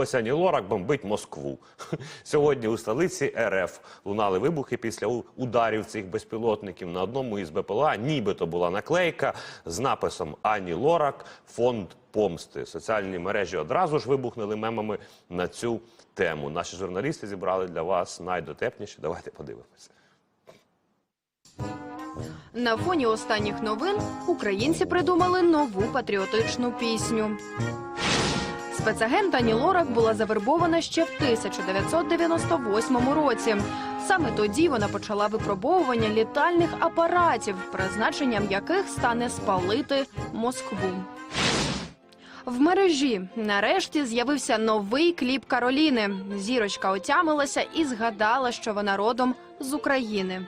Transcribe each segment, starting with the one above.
Ось Ані Лорак бомбить Москву. Сьогодні у столиці РФ лунали вибухи після ударів цих безпілотників. На одному із БПЛА нібито була наклейка з написом Ані Лорак фонд помсти. Соціальні мережі одразу ж вибухнули мемами на цю тему. Наші журналісти зібрали для вас найдотепніше. Давайте подивимося. На фоні останніх новин українці придумали нову патріотичну пісню. Спецагент Ані Лорак була завербована ще в 1998 році. Саме тоді вона почала випробовування літальних апаратів, призначенням яких стане спалити Москву. В мережі нарешті з'явився новий кліп Кароліни. Зірочка отямилася і згадала, що вона родом з України.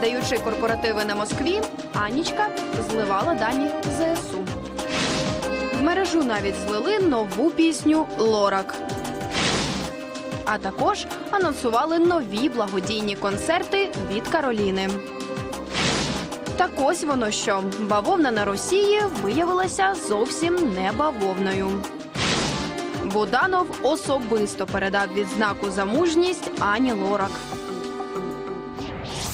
Даючи корпоративи на Москві, Анічка зливала дані ЗСУ. В мережу навіть злили нову пісню Лорак. А також анонсували нові благодійні концерти від Кароліни. Так ось воно що бавовна на Росії виявилася зовсім не бавовною. Буданов особисто передав відзнаку за мужність Ані Лорак.